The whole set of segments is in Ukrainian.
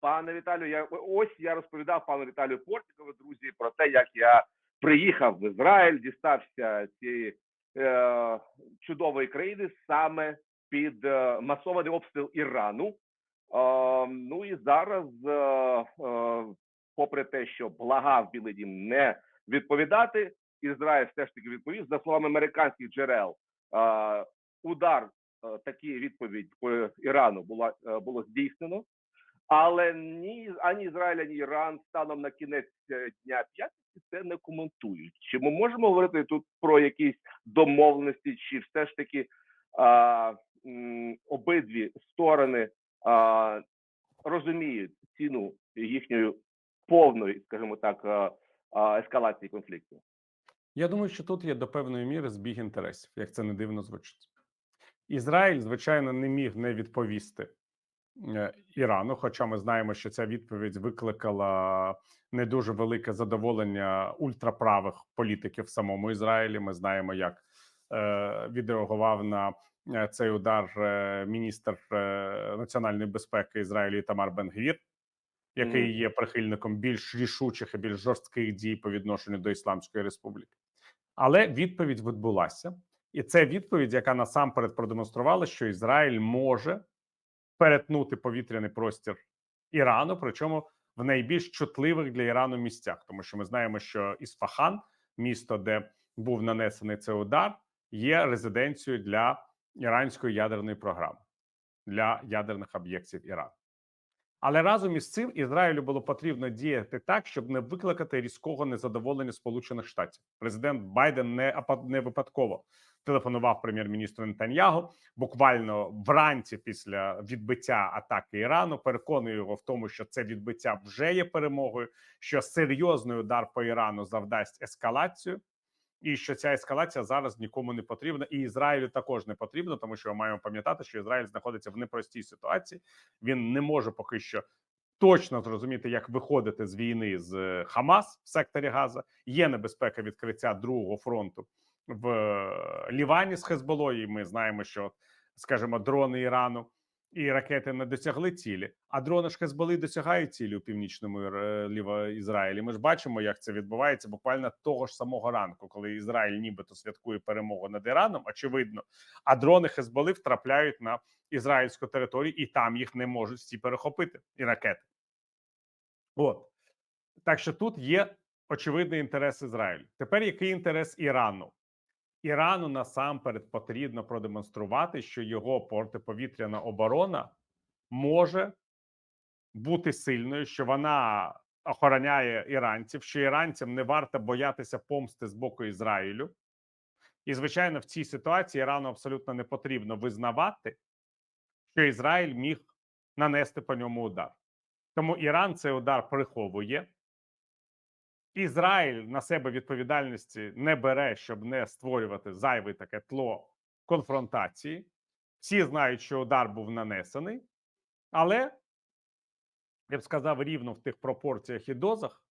пане Віталію, я ось я розповідав пану Віталію Портнікову, друзі, про те, як я приїхав в Ізраїль, дістався цієї е, чудової країни саме під е, масований обстріл Ірану. Е, ну і зараз, е, е, попри те, що благав Білий Дім не відповідати, Ізраїль все ж таки відповів за словами американських джерел. Е, удар е, такі відповідь по Ірану була е, було здійснено. Але ні ані Ізраїль, ані Іран станом на кінець е, дня п'ятниці це не коментують. Чи ми можемо говорити тут про якісь домовленості, чи все ж таки а, м, обидві сторони а, розуміють ціну їхньої повної, скажімо так, а, а, ескалації конфлікту? Я думаю, що тут є до певної міри збіг інтересів, як це не дивно звучить. Ізраїль, звичайно, не міг не відповісти Ірану, хоча ми знаємо, що ця відповідь викликала не дуже велике задоволення ультраправих політиків в самому Ізраїлі. Ми знаємо, як е, відреагував на е, цей удар е, міністр е, національної безпеки Ізраїлю Тамар Бенгвір, який є прихильником більш рішучих і більш жорстких дій по відношенню до Ісламської Республіки. Але відповідь відбулася, і це відповідь, яка насамперед продемонструвала, що Ізраїль може перетнути повітряний простір Ірану, причому в найбільш чутливих для Ірану місцях, тому що ми знаємо, що Ісфахан, місто, де був нанесений цей удар, є резиденцією для іранської ядерної програми для ядерних об'єктів Ірану. Але разом із цим Ізраїлю було потрібно діяти так, щоб не викликати різкого незадоволення Сполучених Штатів. Президент Байден не не випадково телефонував прем'єр-міністру Нетаньягу буквально вранці після відбиття атаки Ірану. Переконує його в тому, що це відбиття вже є перемогою, що серйозний удар по Ірану завдасть ескалацію. І що ця ескалація зараз нікому не потрібна, і Ізраїлю також не потрібно, тому що ми маємо пам'ятати, що Ізраїль знаходиться в непростій ситуації. Він не може поки що точно зрозуміти, як виходити з війни з е, Хамас в секторі Газа. Є небезпека відкриття другого фронту в е, Лівані з Хезболою. Ми знаємо, що, скажімо, дрони Ірану і ракети не досягли цілі, а дрони ж Хезболи досягають цілі у північному Ізраїлі. Ми ж бачимо, як це відбувається буквально того ж самого ранку, коли Ізраїль нібито святкує перемогу над Іраном, очевидно, а дрони Хезболи втрапляють на ізраїльську територію, і там їх не можуть всі перехопити, і ракети. От так що тут є очевидний інтерес Ізраїлю. Тепер який інтерес Ірану? Ірану насамперед потрібно продемонструвати, що його протиповітряна оборона може бути сильною, що вона охороняє іранців, що іранцям не варто боятися помсти з боку Ізраїлю. І, звичайно, в цій ситуації Ірану абсолютно не потрібно визнавати, що Ізраїль міг нанести по ньому удар. Тому Іран цей удар приховує. Ізраїль на себе відповідальності не бере, щоб не створювати зайве таке тло конфронтації. Всі знають, що удар був нанесений, але я б сказав, рівно в тих пропорціях і дозах,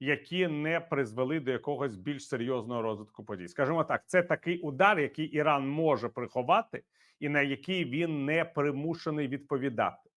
які не призвели до якогось більш серйозного розвитку подій. Скажімо так, це такий удар, який Іран може приховати, і на який він не примушений відповідати.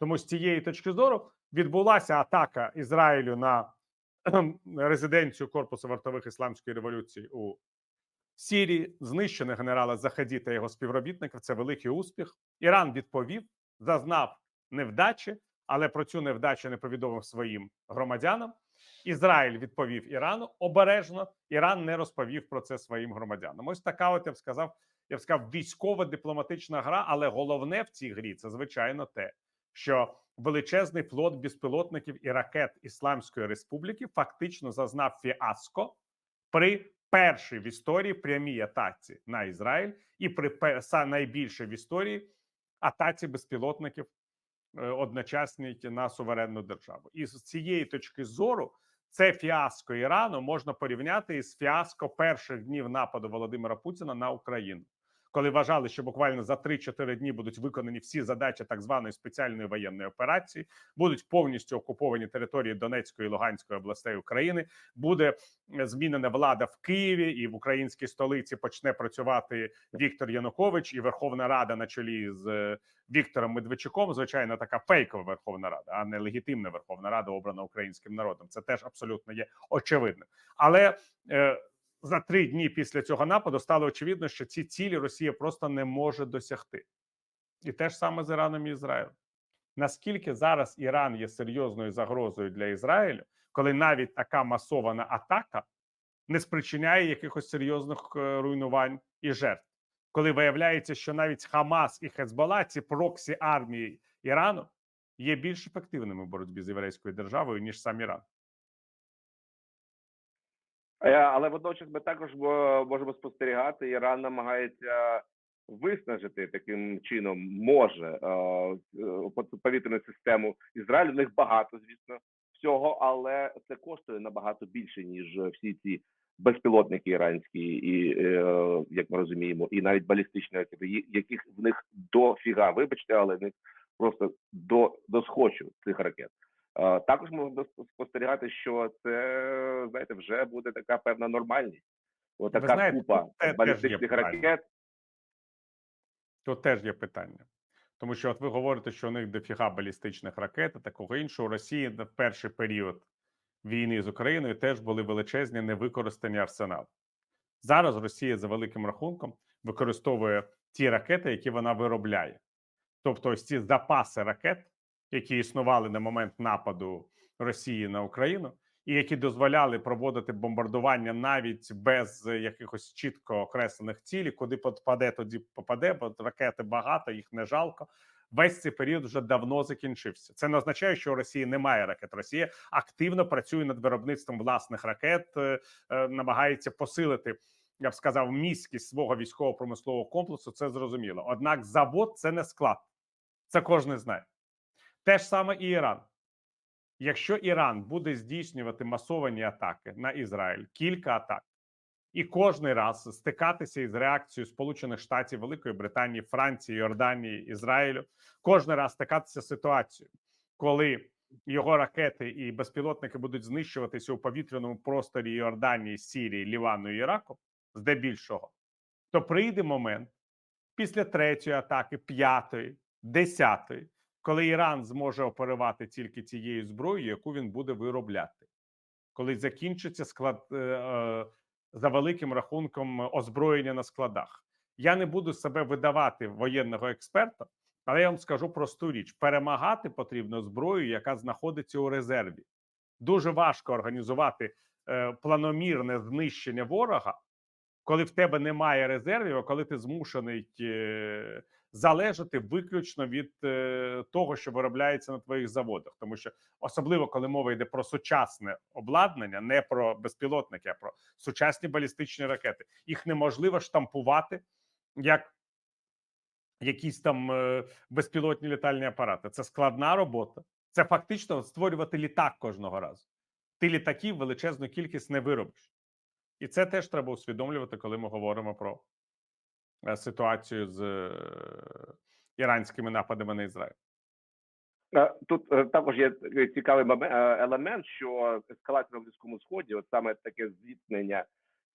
Тому з цієї точки зору відбулася атака Ізраїлю на резиденцію Корпусу вартових ісламської революції у Сірії. Знищено генерала Захаді та його співробітників. Це великий успіх. Іран відповів, зазнав невдачі, але про цю невдачу не повідомив своїм громадянам. Ізраїль відповів Ірану обережно. Іран не розповів про це своїм громадянам. Ось така, от я б сказав, я б сказав, військово-дипломатична гра. Але головне в цій грі це звичайно те, що величезний флот безпілотників і ракет Ісламської Республіки фактично зазнав фіаско при першій в історії прямій атаці на Ізраїль і при найбільшій в історії атаці безпілотників е, одночасній на суверенну державу. І з цієї точки зору це фіаско Ірану можна порівняти із фіаско перших днів нападу Володимира Путіна на Україну, коли вважали, що буквально за 3-4 дні будуть виконані всі задачі так званої спеціальної воєнної операції, будуть повністю окуповані території Донецької і Луганської областей України. Буде е, змінена влада в Києві і в українській столиці почне працювати Віктор Янукович і Верховна Рада на чолі з е, Віктором Медведчуком. Звичайно, така фейкова Верховна Рада, а не легітимна Верховна Рада, обрана українським народом. Це теж абсолютно є очевидним. Але е, за три дні після цього нападу стало очевидно, що ці цілі Росія просто не може досягти, і те ж саме з Іраном і Ізраїлем. Наскільки зараз Іран є серйозною загрозою для Ізраїлю, коли навіть така масована атака не спричиняє якихось серйозних е, руйнувань і жертв, коли виявляється, що навіть Хамас і Хезбола, ці проксі армії Ірану, є більш ефективними в боротьбі з єврейською державою ніж сам Іран. Е, Але водночас ми також можемо спостерігати, Іран намагається виснажити таким чином, може е, е, повітряну систему Ізраїлю. В них багато, звісно, всього, але це коштує набагато більше, ніж всі ці безпілотники іранські, і як ми розуміємо, і навіть балістичні ракети, яких в них дофіга, вибачте, але в них просто до, до схочу цих ракет. Також можна спостерігати, що це знаєте, вже буде така певна нормальність. От Ви знаєте, купа балістичних ракет. Тут теж є питання. Тому що от ви говорите, що у них дофіга балістичних ракет і такого іншого. У Росії в перший період війни з Україною теж були величезні невикористані арсенали. Зараз Росія за великим рахунком використовує ті ракети, які вона виробляє. Тобто, ось ці запаси ракет, які існували на момент нападу Росії на Україну, і які дозволяли проводити бомбардування навіть без якихось чітко окреслених цілей, куди попаде, тоді попаде, бо ракети багато, їх не жалко. Весь цей період вже давно закінчився. Це не означає, що у Росії немає ракет. Росія активно працює над виробництвом власних ракет, е, е, намагається посилити, я б сказав, міськість свого військово-промислового комплексу. Це зрозуміло. Однак, завод це не склад. Це кожен знає. Те ж саме і Іран. Якщо Іран буде здійснювати масовані атаки на Ізраїль, кілька атак, і кожний раз стикатися із реакцією Сполучених Штатів, Великої Британії, Франції, Йорданії, Ізраїлю, кожний раз стикатися з ситуацією, коли його ракети і безпілотники будуть знищуватися у повітряному просторі Йорданії, Сірії, Лівану і Іраку, здебільшого, то прийде момент після третьої атаки, п'ятої, десятої, коли Іран зможе оперувати тільки цією зброєю, яку він буде виробляти, коли закінчиться склад е, е, за великим рахунком озброєння на складах. Я не буду себе видавати воєнного експерта, але я вам скажу просту річ: перемагати потрібно зброю, яка знаходиться у резерві. Дуже важко організувати е, планомірне знищення ворога, коли в тебе немає резервів, а коли ти змушений залежати виключно від е, того, що виробляється на твоїх заводах, тому що особливо коли мова йде про сучасне обладнання, не про безпілотники, а про сучасні балістичні ракети. Їх неможливо штампувати як якісь там е, безпілотні літальні апарати. Це складна робота. Це фактично створювати літак кожного разу. Ти літаків величезну кількість не виробиш. І це теж треба усвідомлювати, коли ми говоримо про ситуацію з е, іранськими нападами на Ізраїль. Е, Тут е, також є цікавий е, елемент, що ескалація на Близькому Сході, от саме таке зіткнення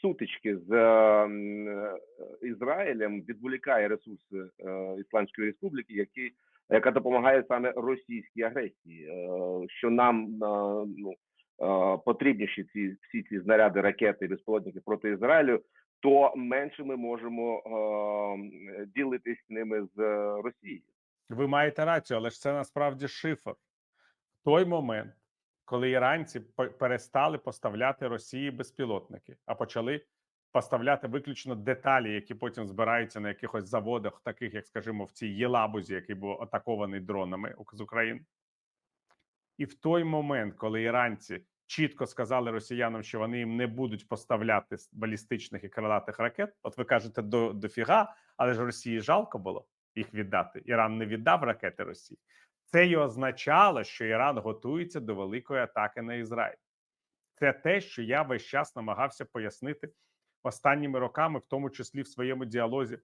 сутички з е, м, е, Ізраїлем відволікає ресурси е, Ісламської Республіки, які яка допомагає саме російській агресії, е, що нам е, ну е, потрібніші ці всі ці знаряди, ракети і безпілотники проти Ізраїлю, то менше ми можемо е, ділитись ними з Росією. Ви маєте рацію, але ж це насправді шифр. В той момент, коли іранці перестали поставляти Росії безпілотники, а почали поставляти виключно деталі, які потім збираються на якихось заводах, таких як, скажімо, в цій Єлабузі, який був атакований дронами з України. І в той момент, коли іранці чітко сказали росіянам, що вони їм не будуть поставляти балістичних і крилатих ракет, от ви кажете, до, дофіга, але ж Росії жалко було їх віддати. Іран не віддав ракети Росії. Це й означало, що Іран готується до великої атаки на Ізраїль. Це те, що я весь час намагався пояснити останніми роками, в тому числі в своєму діалозі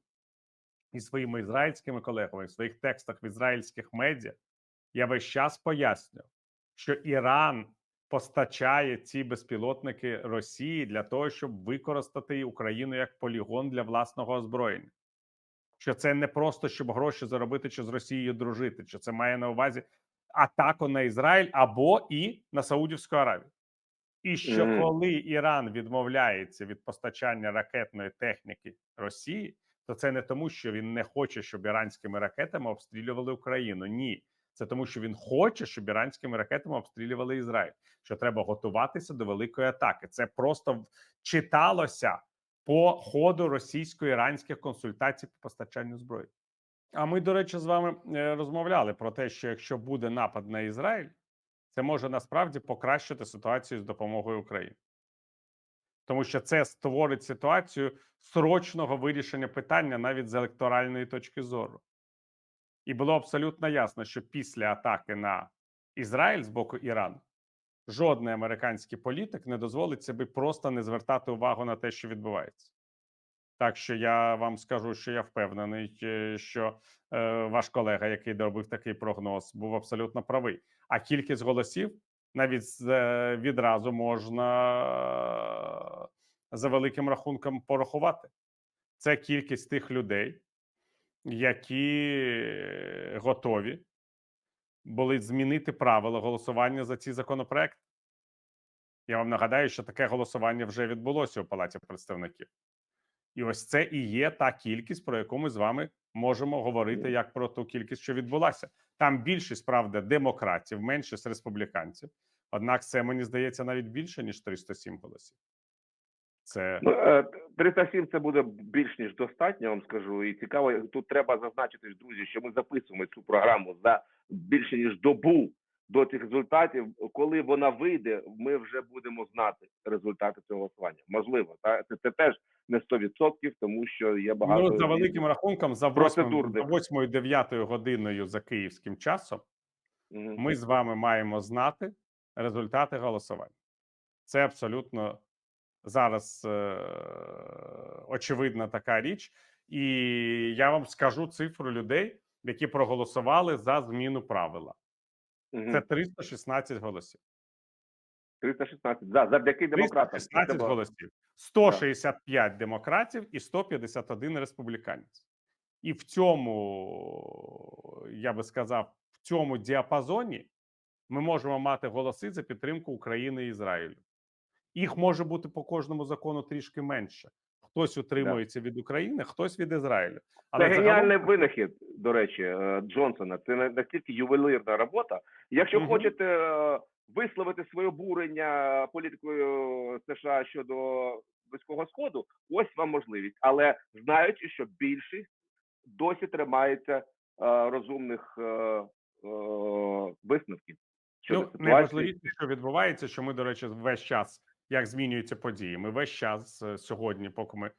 і своїми ізраїльськими колегами, в своїх текстах в ізраїльських медіа, я весь час пояснюю, що Іран постачає ці безпілотники Росії для того, щоб використати Україну як полігон для власного озброєння. Що це не просто щоб гроші заробити чи з Росією дружити, що це має на увазі атаку на Ізраїль або і на Саудівську Аравію. І що Мгм. коли Іран відмовляється від постачання ракетної техніки Росії, то це не тому, що він не хоче, щоб іранськими ракетами обстрілювали Україну. Ні, це тому, що він хоче, щоб іранськими ракетами обстрілювали Ізраїль. Що треба готуватися до великої атаки. Це просто читалося по ходу російсько-іранських консультацій по постачанню зброї. А ми, до речі, з вами е, розмовляли про те, що якщо буде напад на Ізраїль, це може насправді покращити ситуацію з допомогою Україні, тому що це створить ситуацію срочного вирішення питання навіть з електоральної точки зору. І було абсолютно ясно, що після атаки на Ізраїль з боку Ірану жодний американський політик не дозволить собі просто не звертати увагу на те, що відбувається. Так що я вам скажу, що я впевнений, е, що е, ваш колега, який робив такий прогноз, був абсолютно правий. А кількість голосів навіть е, відразу можна е, за великим рахунком порахувати. Це кількість тих людей, які е, готові були змінити правила голосування за ці законопроекти. Я вам нагадаю, що таке голосування вже відбулося у Палаті представників. І ось це і є та кількість, про яку ми з вами можемо говорити як про ту кількість, що відбулася. Там більшість, правда, демократів, меншість республіканців. Однак це мені здається навіть більше ніж 307 голосів. Це Ну, е, 307 це буде більш ніж достатньо, я вам скажу. І цікаво, тут треба зазначити, друзі, що ми записуємо цю програму за більше ніж добу до цих результатів. Коли вона вийде, ми вже будемо знати результати цього голосування. Можливо, та це, це теж не 100%, тому що є багато ну, за великим рахунком, за процедурних. 8-9 годиною за київським часом, ми з вами маємо знати результати голосування. Це абсолютно зараз е, очевидна така річ, і я вам скажу цифру людей, які проголосували за зміну правила. Це 316 голосів. 316. За, завдяки демократам. 316 голосів. 165 демократів і 151 республіканець. І в цьому, я би сказав, в цьому діапазоні ми можемо мати голоси за підтримку України і Ізраїлю. Їх може бути по кожному закону трішки менше. Хтось утримується від України, хтось від Ізраїлю. Це загалом- геніальний винахід, до речі, е, Джонсона. Це настільки ювелирна робота. Якщо Мгм. хочете е, висловити своє обурення політикою США щодо близького сходу, ось вам можливість. Але знаючи, що більшість досі тримається е, розумних е, е, висновків. Ну, найважливіше, що відбувається, що ми, до речі, весь час як змінюються події. Ми весь час е, сьогодні, поки ми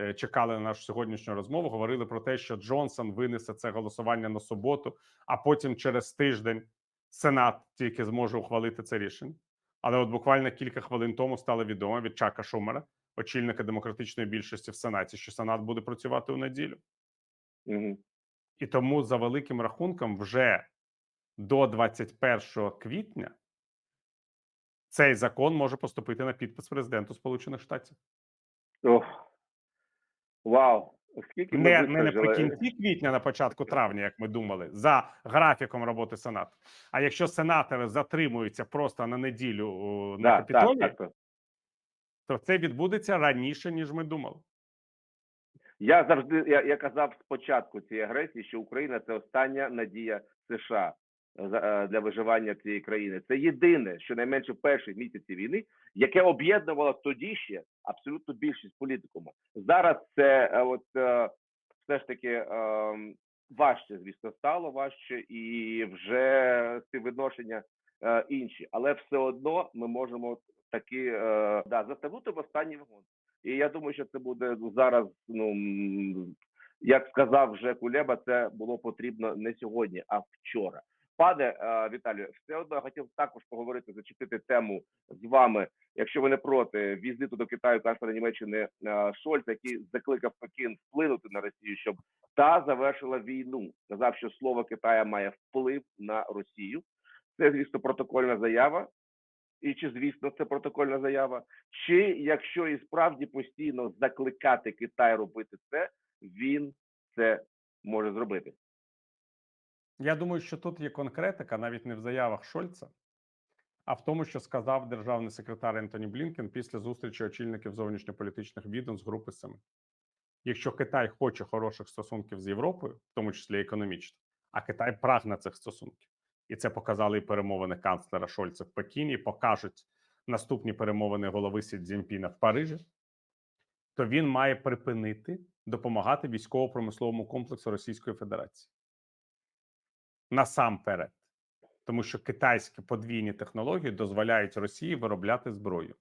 е, чекали на нашу сьогоднішню розмову, говорили про те, що Джонсон винесе це голосування на суботу, а потім через тиждень Сенат тільки зможе ухвалити це рішення. Але от буквально кілька хвилин тому стало відомо від Чака Шумера, очільника демократичної більшості в Сенаті, що Сенат буде працювати у неділю. Мгм. І тому за великим рахунком, вже до 21 квітня цей закон може поступити на підпис президенту Сполучених Штатів. Ох. Вау. Скільки Не, не наприкінці квітня, на початку травня, як ми думали, за графіком роботи Сенату. А якщо сенатори затримуються просто на неділю на Да, капітолії, так, так, так. то це відбудеться раніше ніж ми думали. Я завжди я, я казав спочатку цієї агресії, що Україна це остання надія США для виживання цієї країни. Це єдине, що найменше в перші місяці війни, яке об'єднувало тоді ще абсолютно більшість політикуму. Зараз це е, от е, все ж таки е, важче, звісно, стало важче, і вже співвідношення е, інші, але все одно ми можемо таки е, да, затягнути в останній вагон. І я думаю, що це буде зараз. Ну як сказав вже Кулеба, це було потрібно не сьогодні, а вчора. Пане е, Віталію, все одно я хотів також поговорити, зачепити тему з вами, якщо ви не проти візиту до Китаю канцлера Німеччини е, Шольца, який закликав Пекін вплинути на Росію, щоб та завершила війну. Сказав, що слово Китая має вплив на Росію. Це, звісно, протокольна заява. І чи звісно це протокольна заява? Чи якщо і справді постійно закликати Китай робити це, він це може зробити? Я думаю, що тут є конкретика навіть не в заявах Шольца, а в тому, що сказав державний секретар Ентоні Блінкен після зустрічі очільників зовнішньополітичних відомств Групи Семи. Якщо Китай хоче хороших стосунків з Європою, в тому числі економічно, а Китай прагне цих стосунків, і це показали і перемовини канцлера Шольца в Пекіні, покажуть наступні перемовини голови Сі Цзіньпіна в Парижі, то він має припинити допомагати військово-промисловому комплексу Російської Федерації насамперед, тому що китайські подвійні технології дозволяють Росії виробляти зброю.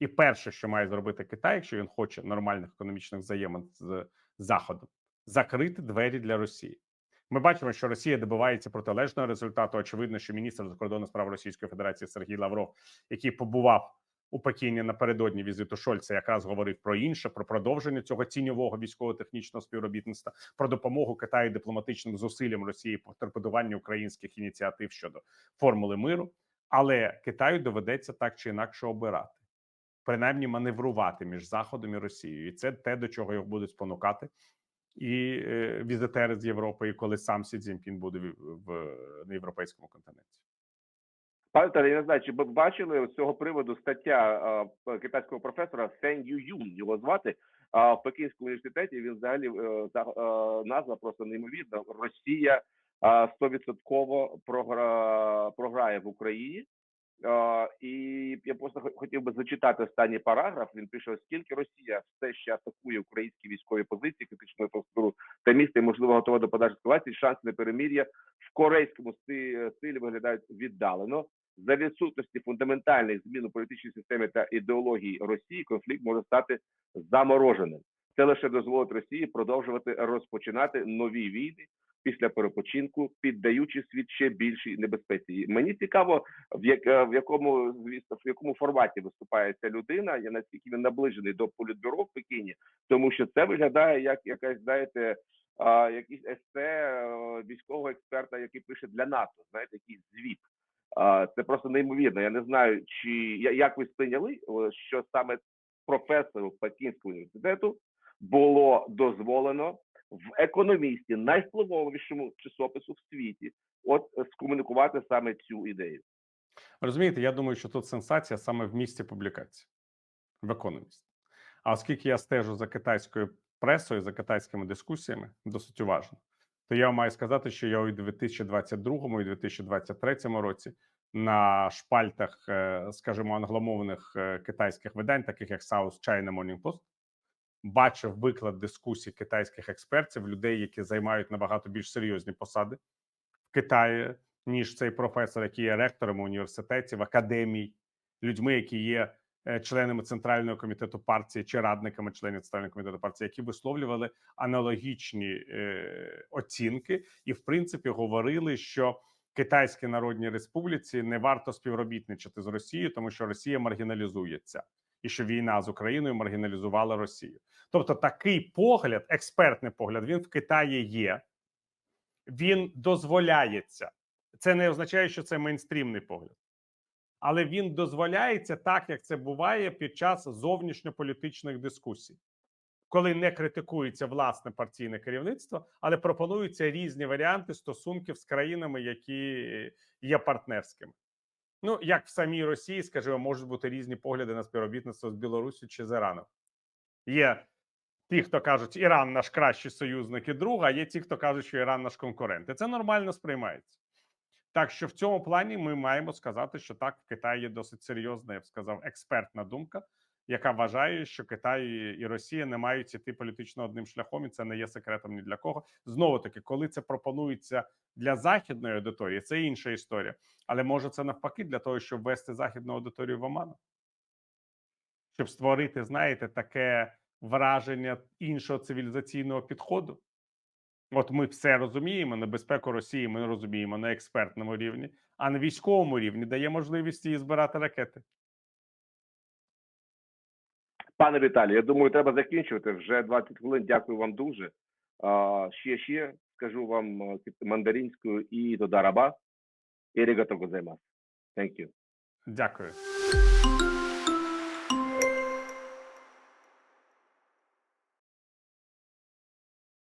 І перше, що має зробити Китай, якщо він хоче нормальних економічних взаємин з Заходом, закрити двері для Росії. Ми бачимо, що Росія добивається протилежного результату. Очевидно, що міністр закордонних справ Російської Федерації Сергій Лавров, який побував у Пекіні напередодні візиту Шольца, якраз говорив про інше, про продовження цього тіньового військово-технічного співробітництва, про допомогу Китаю дипломатичним зусиллям Росії по торпедуванню українських ініціатив щодо формули миру. Але Китаю доведеться так чи інакше обирати, принаймні маневрувати між Заходом і Росією, і це те, до чого його будуть спонукати. І е, візитери з Європи, і коли сам Сі Цзіньпін буде в на європейському континенті. Пане я не знаю, чи ви бачили з цього приводу стаття е, китайського професора Сен Ю Юн, його звати а, в Пекінському університеті. Він взагалі е, е, назва просто неймовірна. Росія стовідсотково програ, програє в Україні. Е, і я просто хотів би зачитати останній параграф. Він пише: оскільки Росія все ще атакує українські військові позиції, критичну інфраструктуру та місто, і можливо готова до подальшої ескалації, шанси на перемір'я в корейському стилі виглядають віддалено. За відсутності фундаментальних змін у політичній системі та ідеології Росії конфлікт може стати замороженим. Це лише дозволить Росії продовжувати розпочинати нові війни після перепочинку, піддаючи світ ще більшій небезпеці. Мені цікаво, в як в якому звісно, в якому форматі виступає ця людина, і наскільки він наближений до політбюро в Пекіні, тому що це виглядає як якась, знаєте, якийсь есе е, військового експерта, який пише для НАТО, знаєте, якийсь звіт. Це просто неймовірно. Я не знаю, чи як ви сприйняли, що саме професору Пекінського університету було дозволено в економісті найвпливовішому часопису в світі, от е, скомунікувати саме цю ідею. Розумієте, я думаю, що тут сенсація саме в місці публікації в Economist. А оскільки я стежу за китайською пресою, за китайськими дискусіями досить уважно, то я маю сказати, що я у 2022 і 2023 році на шпальтах, е, скажімо, англомовних е, китайських видань, таких як South China Morning Post, бачив виклад дискусій китайських експертів, людей, які займають набагато більш серйозні посади в Китаї, ніж цей професор, який є ректором університетів, академій, людьми, які є членами центрального комітету партії чи радниками членів центрального комітету партії, які висловлювали аналогічні е, оцінки, і в принципі говорили, що Китайській Народній Республіці не варто співробітничати з Росією, тому що Росія маргіналізується, і що війна з Україною маргіналізувала Росію. Тобто, такий погляд, експертний погляд, він в Китаї є. Він дозволяється. Це не означає, що це мейнстрімний погляд, але він дозволяється так, як це буває під час зовнішньополітичних дискусій, коли не критикується власне партійне керівництво, але пропонуються різні варіанти стосунків з країнами, які є партнерськими. Ну, як в самій Росії, скажімо, можуть бути різні погляди на співробітництво з Білорусі чи з Іраном. Є ті, хто кажуть, Іран наш кращий союзник і друг, а є ті, хто кажуть, що Іран наш конкурент. І це нормально сприймається. Так що в цьому плані ми маємо сказати, що так в Китаї є досить серйозна, я б сказав, експертна думка, яка вважає, що Китай і Росія не мають іти політично одним шляхом, і це не є секретом ні для кого. Знову таки, коли це пропонується для західної аудиторії, це інша історія. Але може це навпаки для того, щоб ввести західну аудиторію в оману, щоб створити, знаєте, таке враження іншого цивілізаційного підходу. От ми все розуміємо. Небезпеку Росії ми розуміємо на експертному рівні, а на військовому рівні дає можливість її збирати ракети. Пане Віталію, я думаю, треба закінчувати. Вже 20 хвилин. Дякую вам дуже. А, ще ще скажу вам е, мандаринською і тодараба. І рігато. Thank you. Дякую.